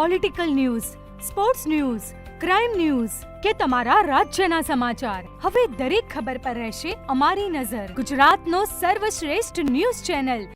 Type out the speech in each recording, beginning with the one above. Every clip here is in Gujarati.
Political news sports news crime news કે તમારા રાજ્યના સમાચાર. હવે દરેક ખબર પર રહેશે અમારી નજર. ગુજરાતનો સર્વશ્રેષ્ઠ ન્યૂઝ ચેનલ.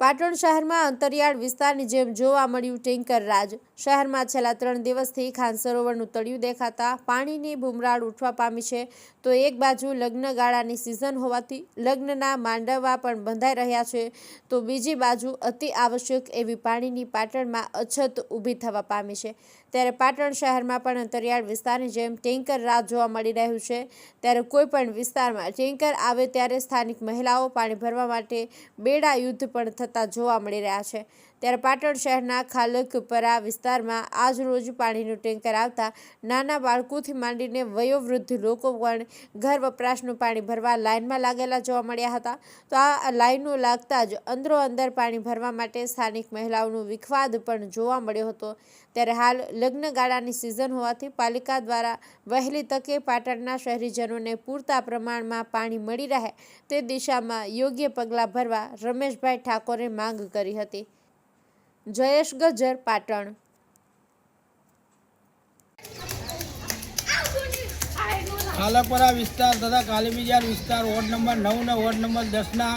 પાટણ શહેરમાં અંતરિયાળ વિસ્તારની જેમ જોવા મળ્યું ટેન્કર રાજ. શહેરમાં છેલ્લા ત્રણ દિવસથી ખાન સરોવરનું તળિયું દેખાતા પાણીની બુમરાળ ઉઠવા પામી છે. તો એક બાજુ લગ્નગાળાની સિઝન હોવાથી લગ્નના માંડવા પણ બંધાઈ રહ્યા છે. તો બીજી બાજુ અતિ આવશ્યક એવી પાણીની પાટણમાં અછત ઊભી થવા પામી છે. ત્યારે પાટણ શહેરમાં પણ અંતરિયાળ વિસ્તારની જેમ ટેન્કર રાહ જોવા મળી રહ્યું છે. ત્યારે કોઈપણ વિસ્તારમાં ટેન્કર આવે ત્યારે સ્થાનિક મહિલાઓ પાણી ભરવા માટે બેડા યુદ્ધ પણ થતા જોવા મળી રહ્યા છે. ત્યારે પાટણ શહેરના ખાલકપરા વિસ્તારમાં આજ રોજ પાણીનું ટેન્કર આવતા નાના બાળકોથી માંડીને વયોવૃદ્ધ લોકો પણ ઘર વપરાશનું પાણી ભરવા લાઇનમાં લાગેલા જોવા મળ્યા હતા. તો આ લાઇનો લાગતા જ અંદરો અંદર પાણી ભરવા માટે સ્થાનિક મહિલાઓનો વિખવાદ પણ જોવા મળ્યો હતો. ત્યારે હાલ લગ્નગાળાની સિઝન હોવાથી પાલિકા દ્વારા વહેલી તકે પાટણના શહેરીજનોને પૂરતા પ્રમાણમાં પાણી મળી રહે તે દિશામાં યોગ્ય પગલાં ભરવા રમેશભાઈ ઠાકોરે માંગ કરી હતી. જયેશ ગજર પાટણ. ખાલપરા વિસ્તાર તથા કાલીબીજાર વિસ્તાર વોર્ડ નંબર નવ વોર્ડ નંબર દસના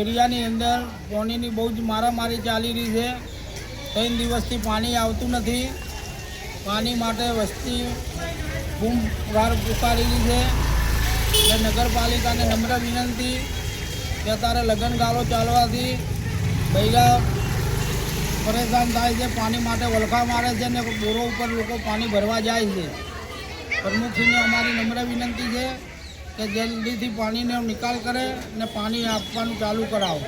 એરિયાની અંદર પાણીની બહુ જ મારામારી ચાલી રહી છે. ત્રણ દિવસથી પાણી આવતું નથી. પાણી માટે વસ્તી બૂમ વાર પુકારેલી છે. એટલે નગરપાલિકાને નમ્ર વિનંતી કે અત્યારે લગ્નગાળો ચાલવાથી ભૈયા પરેશાન થાય છે, પાણી માટે વલખા મારે છે ને બોરો ઉપર લોકો પાણી ભરવા જાય છે. પ્રમુખશ્રીને અમારી નમ્ર વિનંતી છે કે જલ્દીથી પાણીનો નિકાલ કરે ને પાણી આપવાનું ચાલુ કરાવો.